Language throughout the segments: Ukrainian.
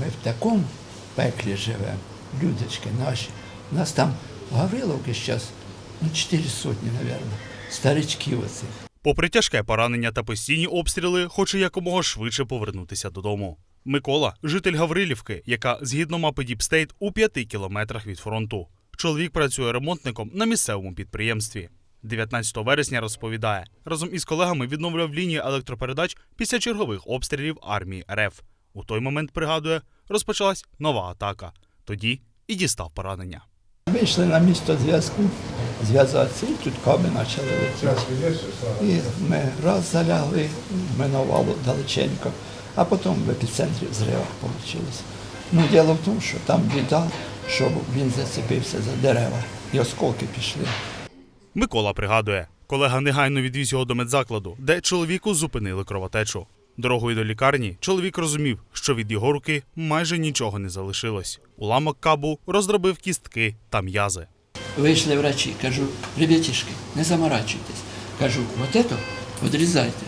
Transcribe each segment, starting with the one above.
ми в такому пеклі живемо, людочки наші. У нас там Гавриловки зараз, ну, чотири сотні, мабуть, старичків оцих. Попри тяжке поранення та постійні обстріли, хоче якомога швидше повернутися додому. Микола житель Гаврилівки, яка згідно мапи Діпстейт у п'яти кілометрах від фронту. Чоловік працює ремонтником на місцевому підприємстві. 19 вересня розповідає, разом із колегами відновлював лінії електропередач після чергових обстрілів армії РФ. У той момент пригадує, розпочалась нова атака. Тоді і дістав поранення. Вийшли на місто зв'язку, зв'язатися, і тут каби почали летіти. І ми раз залягли, минувало далеченько, а потім в епіцентрі взрива вийшло. Ну, діло в тому, що там біда, що він зацепився за дерева, і осколки пішли. Микола пригадує, колега негайно відвіз його до медзакладу, де чоловіку зупинили кровотечу. Дорогою до лікарні чоловік розумів, що від його руки майже нічого не залишилось. Уламок кабу роздробив кістки та м'язи. Вийшли врачі, кажу, ребятішки, не заморачуйтесь. Кажу, вот это відрізайте.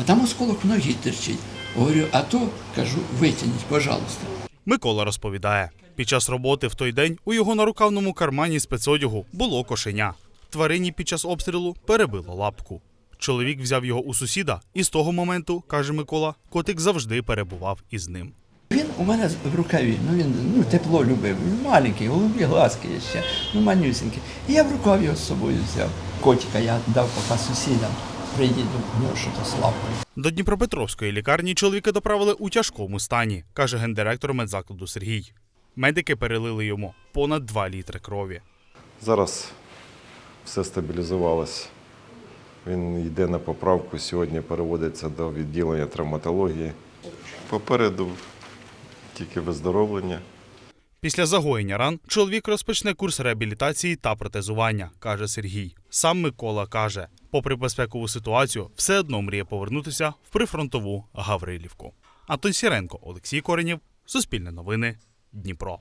А там осколок в ногі терчить. Говорю, а то, кажу, витягніть, пожалуйста. Микола розповідає, під час роботи в той день у його нарукавному кармані спецодягу було кошеня. Тварині під час обстрілу перебило лапку. Чоловік взяв його у сусіда, і з того моменту, каже Микола, котик завжди перебував із ним. Він у мене в рукаві, ну він ну, тепло любив, він маленький, голубі глазки ще, ну манюсенький. І я в рукав його з собою взяв. Котика я дав поки сусідам, приїду, в нього з. До Дніпропетровської лікарні чоловіка доправили у тяжкому стані, каже гендиректор медзакладу Сергій. Медики перелили йому понад 2 літри крові. Зараз все стабілізувалось. Він йде на поправку. Сьогодні переводиться до відділення травматології. Попереду тільки виздоровлення. Після загоєння ран чоловік розпочне курс реабілітації та протезування, каже Сергій. Сам Микола каже, попри безпекову ситуацію, все одно мріє повернутися в прифронтову Гаврилівку. Антон Сіренко, Олексій Коренєв, Суспільне новини, Дніпро.